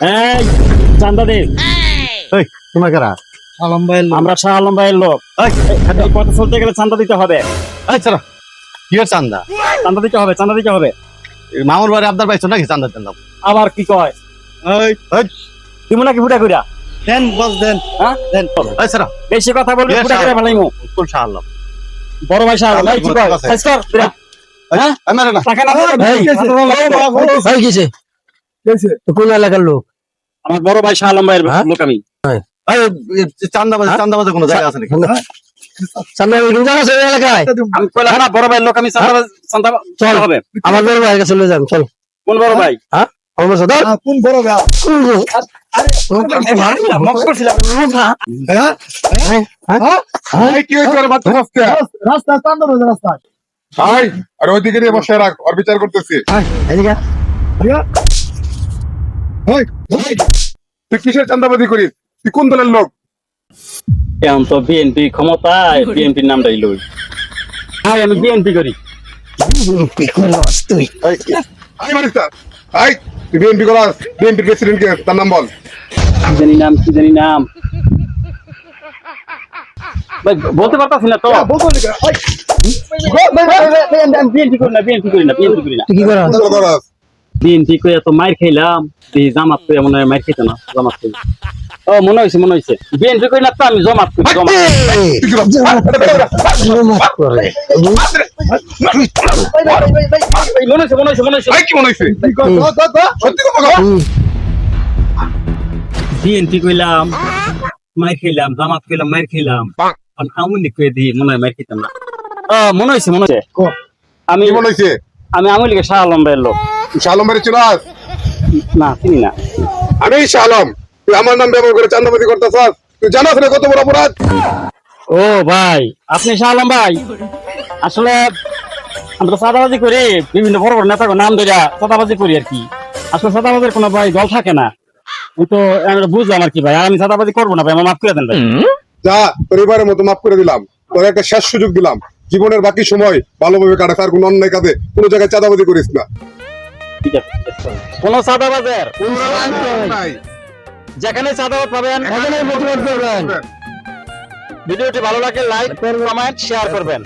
এই চান্দা দে এই তোমার কারা আলম ভাই আমরা শাহ আলম ভাইয়ের লোক এই, এই পথে চলতে গেলে চান্দা দিতে হবে এই ছাড়া কি চান্দা চান্দা দিতে হবে চান্দা দিতে হবে মামুর বাড়ি আবদার পাইছো নাকি চান্দা চান্দা আবার কি কয় এই তুমি নাকি ফুটা কইরা দেন বস দেন হ্যাঁ দেন এই ছাড়া বেশি কথা বলবি ফুটা শাহ। করে কোন শাহ আল্লাহ বড় ভাই শাহ আলম এই কি কয়। কর হ্যাঁ আমার না টাকা না ভাই, ভাই কোন এলাকার লোক? আমার বড় ভাই শাহ আলম ভাইয়ের হ্যাঁ? লোক আমি। এই চান্দা বাজে চান্দা বাজে কোনো জায়গা আছে নাকি? বড় ভাইয়ের লোক আমি চল। হবে। আমার বড় কাছে চলে যান চল। কোন বড় ভাই? আমার কোন বড় ভাই? রাস্তা ভাই আর ওইদিকে বসে রাখ আর বিচার করতেছি এদিকে ভাইয়া ভাই ভাই, তুই কিসের চান্দাবাজি করিস? তুই কোন দলের লোক? এখন তো বিএনপি ক্ষমতায় বিএনপির নামটাই লই। হ্যাঁ আমি বিএনপি করি। তুই। আই মারিস আই তুই বিএনপি করাস। বিএনপি প্রেসিডেন্ট কে? তার নাম বল। জানি নাম কি জানি নাম। বলতে পারতাছি না তো। বলতো লিখা বিএনপি করি না বিএনপি করি না বিএনপি করি না। তুই কি করাস? বিএনপি করে এত মার খাইলাম। এই জামাত করে মনে হয় মার খেতে না জামাত ও মনে হয়েছে মনে হয়েছে বিএনপি করি না তো আমি জমাত তুই মনে হয়েছে মনে হয়েছে মনে হয়েছে কি মনে হয়েছে। বিএনপি কইলাম মার খেলাম জামাত কইলাম মার কই দি মনে হয় মার খেতাম না। ও মনে হয়েছে মনে হয়েছে আমি মনে হয়েছে আমি আমলি কে শাহ আলম ভাইয়ের লোক। তুই শালম বাড়ি চিনাস? না চিনি না। আমি শালম তুই আমার নাম ব্যবহার করে চান্দাবাজি তুই জানাস না কত বড় অপরাধ? ও ভাই আপনি শাহ আলম ভাই? আসলে আমরা চাঁদাবাজি করি বিভিন্ন বড় বড় নেতাকে নাম ধরে চাঁদাবাজি করি আর কি। আসলে চাঁদাবাজির কোনো ভাই দল থাকে না। তো আমি বুঝলাম আর কি ভাই আমি চাঁদাবাজি করব না ভাই আমার মাফ করে দেন ভাই। যা পরিবারের মতো মাফ করে দিলাম। তোর একটা শেষ সুযোগ দিলাম। জীবনের বাকি সময় ভালোভাবে কাটাস আর কোনো অন্যায় কাজে কোনো জায়গায় চাঁদাবাজি করিস না। ঠিক আছে কোন চাঁদাবাজের? যেখানে সাদা পাবেন ভিডিওটি ভালো লাগে লাইক কমেন্ট শেয়ার করবেন।